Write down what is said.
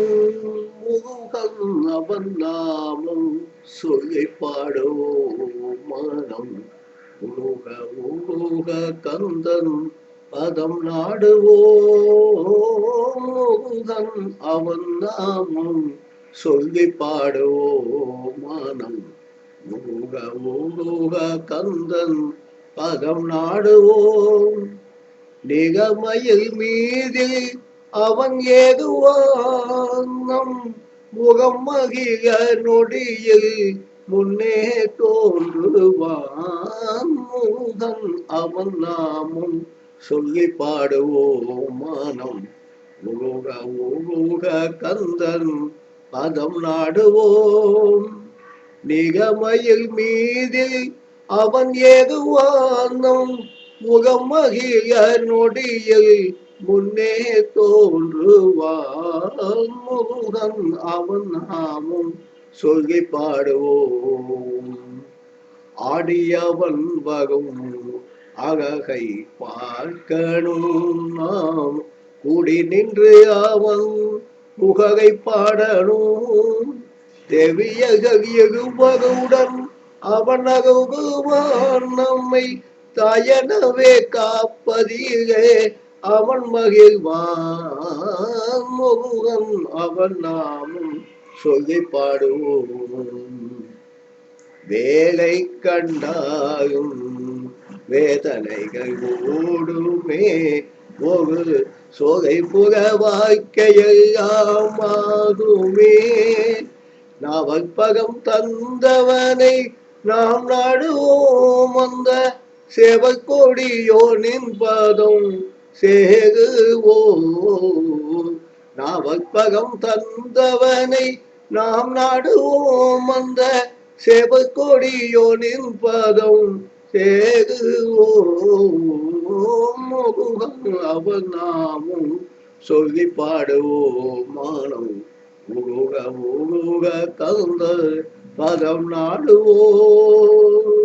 முகம் அவர் நாமம் சொல்லி பாடோ மனம். உருக உருக கந்தன் பதம் நாடுவோம். முருகன் அவன் நாமம் சொல்லி பாடுவோம் மனம். உருக உருக கந்தன் பதம் நாடுவோம். நிகமையில் மீதில் அவன் ஏதுவாங்கம் முகம் மகிழ நொடியில் முன்னே தோன்றுவான் முகன் அவன் நாமும் சொல்லி பாடுவோம் மானம். முருக முருக கந்தன் பதம் நாடுவோம். நிகமையில் மீதில் அவன் ஏதுவானம் முகம் மகிழ நொடியில் முன்னே தோன்றுவான் முருகன் அவன் நாமும் சொல்லி பாடுவோம். ஆடியவன் வகும் அழகை பார்க்கணும் நாம். கூடி நின்று அவன் புககை பாடணும். தெவியகுவகுடன் அவன் அகுவான் நம்மை தயனவே காப்பதிலே அவன் மகிழ்வான். முருகன் அவன் நாமும் சொல்லி பாடுவோம். வேலை கண்டாயும் வேதனைகள் ஓடுமே ஒரு சோலை புற வாழ்க்கையாமாகுமே நவற்பகம் தந்தவனை நாம் நாடுவோம். அந்த சேவக்கொடியோனின் நின்பதும் சேகுவோம் நாவற்பகம் தந்தவனை நாம் நாடுவோம் அந்த சேவக்கொடியோனின் பதம் சேகுவோம் முருகன் அவன் நாமும் சொல்லி பாடுவோம் மானம். முருக முருக கந்த பதம் நாடுவோம்.